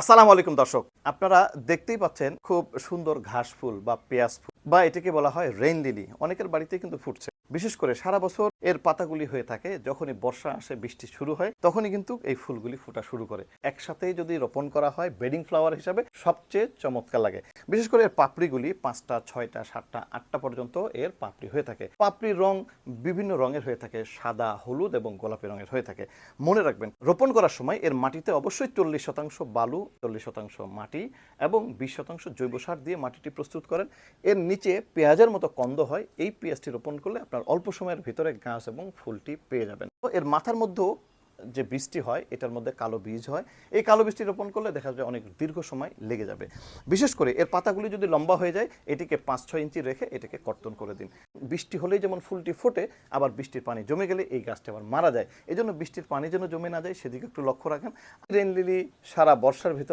আসসালামু আলাইকুম দর্শক। আপনারা দেখতেই পাচ্ছেন খুব সুন্দর ঘাস ফুল বা পেঁয়াজ ফুল বা এটাকে বলা হয় রেইন লিলি অনেকের বাড়িতে কিন্তু ফুটছে। বিশেষ করে সারা বছর এর পাতাগুলি হয়ে থাকে, যখনই বর্ষা আসে, বৃষ্টি শুরু হয়, তখনই কিন্তু এই ফুলগুলি ফোটা শুরু করে। একসাথেই যদি রোপণ করা হয়, বেডিং ফ্লাওয়ার হিসাবে সবচেয়ে চমৎকার লাগে। বিশেষ করে এর পাপড়িগুলি পাঁচটা, ছয়টা, সাতটা, আটটা পর্যন্ত এর পাপড়ি হয়ে থাকে। পাপড়ির রং বিভিন্ন রঙের হয়ে থাকে, সাদা, হলুদ এবং গোলাপি রঙের হয়ে থাকে। মনে রাখবেন, রোপণ করার সময় এর মাটিতে অবশ্যই চল্লিশ শতাংশ বালু, চল্লিশ শতাংশ মাটি এবং বিশ শতাংশ জৈব সার দিয়ে মাটিটি প্রস্তুত করেন। এর নিচে পেঁয়াজের মতো কন্দ হয়, এই পেঁয়াজটি রোপণ করলে আপনার অল্প সময়ের ভিতরে গাছ এবং ফুলটি পেয়ে যাবেন। এর মাথার মধ্যেও যে বীজটি হয়, এটার মধ্যে কালো বীজ হয়। এই কালো বীজটি রোপণ করলে দেখা যাবে অনেক দীর্ঘ সময় লেগে যাবে। বিশেষ করে এর পাতাগুলি যদি লম্বা হয়ে যায়, এটিকে পাঁচ ছয় ইঞ্চি রেখে এটাকে কর্তন করে দিন। বৃষ্টি হলেই যেমন ফুলটি ফোটে, আবার বৃষ্টির পানি জমে গেলে এই গাছটি আবার মারা যায়। এই জন্য বৃষ্টির পানি যেন জমে না যায়, সেদিকে একটু লক্ষ্য রাখেন। রেন লিলি সারা বর্ষার ভিতর